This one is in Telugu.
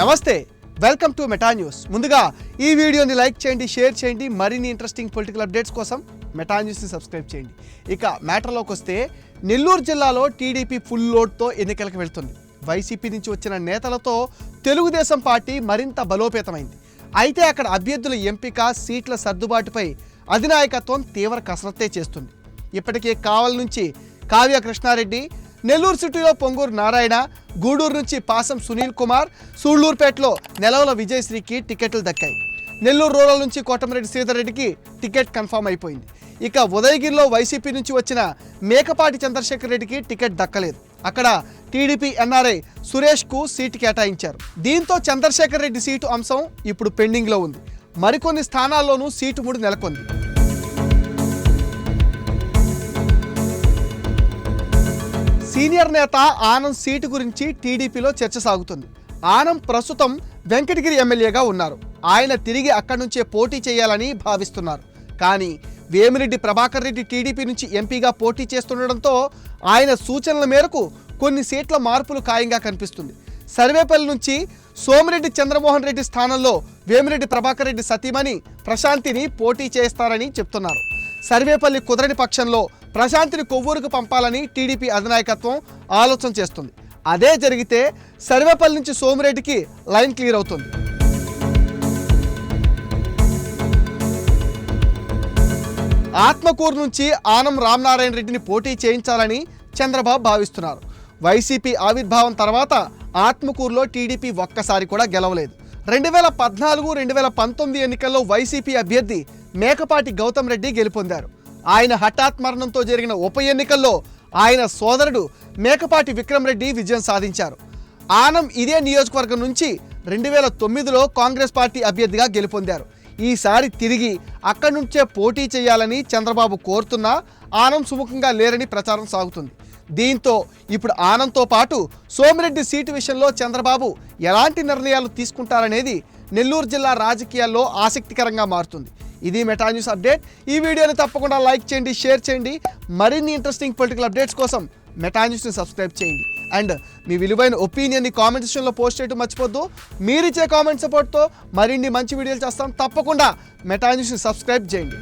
నమస్తే వెల్కమ్ టు మెటా న్యూస్. ముందుగా ఈ వీడియోని లైక్ చేయండి షేర్ చేయండి మరిన్ని ఇంట్రెస్టింగ్ పొలిటికల్ అప్డేట్స్ కోసం మెటా న్యూస్ని సబ్స్క్రైబ్ చేయండి. ఇక మ్యాటర్లోకి వస్తే నెల్లూరు జిల్లాలో టీడీపీ ఫుల్ లోడ్తో ఎన్నికలకు వెళ్తుంది. వైసీపీ నుంచి వచ్చిన నేతలతో తెలుగుదేశం పార్టీ మరింత బలోపేతమైంది. అయితే అక్కడ అభ్యర్థుల ఎంపిక సీట్ల సర్దుబాటుపై అధినాయకత్వం తీవ్ర కసరత్తే చేస్తుంది. ఇప్పటికే కావల్ నుంచి కావ్య కృష్ణారెడ్డి నెల్లూరు సిటీలో పొంగూరు నారాయణ గూడూరు నుంచి పాసం సునీల్ కుమార్ సూళ్ళూరుపేటలో నెలవల విజయశ్రీకి టికెట్లు దక్కాయి. నెల్లూరు రూరల్ నుంచి కోటమిరెడ్డి శ్రీధర్రెడ్డికి టికెట్ కన్ఫర్మ్ అయిపోయింది. ఇక ఉదయగిరిలో వైసీపీ నుంచి వచ్చిన మేకపాటి చంద్రశేఖర్ రెడ్డికి టికెట్ దక్కలేదు. అక్కడ టీడీపీ ఎన్ఆర్ఐ సురేష్కు సీటు కేటాయించారు. దీంతో చంద్రశేఖర్ రెడ్డి సీటు అంశం ఇప్పుడు పెండింగ్లో ఉంది. మరికొన్ని స్థానాల్లోనూ సీటు మూడు నెలకొంది. సీనియర్ నేత ఆనంద్ సీటు గురించి టీడీపీలో చర్చ సాగుతుంది. ఆనంద్ ప్రస్తుతం వెంకటగిరి ఎమ్మెల్యేగా ఉన్నారు. ఆయన తిరిగి అక్కడి నుంచే పోటీ చేయాలని భావిస్తున్నారు. కానీ వేమిరెడ్డి ప్రభాకర్ రెడ్డి టీడీపీ నుంచి ఎంపీగా పోటీ చేస్తుండడంతో ఆయన సూచనల మేరకు కొన్ని సీట్ల మార్పులు ఖాయంగా కనిపిస్తుంది. సర్వేపల్లి నుంచి సోమిరెడ్డి చంద్రమోహన్ రెడ్డి స్థానంలో వేమిరెడ్డి ప్రభాకర్ రెడ్డి సతీమణి ప్రశాంతిని పోటీ చేస్తారని చెప్తున్నారు. సర్వేపల్లి కుదరని పక్షంలో ప్రశాంతిని కొవ్వూరుకు పంపాలని టీడీపీ అధినాయకత్వం ఆలోచన చేస్తుంది. అదే జరిగితే సర్వేపల్లి నుంచి సోమిరెడ్డికి లైన్ క్లియర్ అవుతుంది. ఆత్మకూరు నుంచి ఆనం రామనారాయణ రెడ్డిని పోటీ చేయించాలని చంద్రబాబు భావిస్తున్నారు. వైసీపీ ఆవిర్భావం తర్వాత ఆత్మకూరులో టీడీపీ ఒక్కసారి కూడా గెలవలేదు. రెండు వేల పద్నాలుగు రెండు వేల పంతొమ్మిది ఎన్నికల్లో వైసీపీ అభ్యర్థి మేకపాటి గౌతమ్ రెడ్డి గెలుపొందారు. ఆయన హఠాత్ మరణంతో జరిగిన ఉప ఎన్నికల్లో ఆయన సోదరుడు మేకపాటి విక్రమరెడ్డి విజయం సాధించారు. ఆనం ఇదే నియోజకవర్గం నుంచి రెండు వేల తొమ్మిదిలో కాంగ్రెస్ పార్టీ అభ్యర్థిగా గెలుపొందారు. ఈసారి తిరిగి అక్కడి నుంచే పోటీ చేయాలని చంద్రబాబు కోరుతున్నా ఆనం సుముఖంగా లేరని ప్రచారం సాగుతుంది. దీంతో ఇప్పుడు ఆనంతో పాటు సోమిరెడ్డి సీటు విషయంలో చంద్రబాబు ఎలాంటి నిర్ణయాలు తీసుకుంటారనేది నెల్లూరు జిల్లా రాజకీయాల్లో ఆసక్తికరంగా మారుతుంది. ఇది మెటా న్యూస్ అప్డేట్ ఈ వీడియోని తప్పకుండా లైక్ చేయండి షేర్ చేయండి. మరిన్ని ఇంట్రెస్టింగ్ పొలిటికల్ అప్డేట్స్ కోసం మెటా న్యూస్ని సబ్స్క్రైబ్ చేయండి. అండ్ మీ విలువైన ఒపీనియన్ని కామెంట్ సెక్షన్లో పోస్ట్ చేయడం మర్చిపోద్దు. మీరిచ్చే కామెంట్ సపోర్ట్తో మరిన్ని మంచి వీడియోలు చేస్తాం. తప్పకుండా మెటా న్యూస్ని సబ్స్క్రైబ్ చేయండి.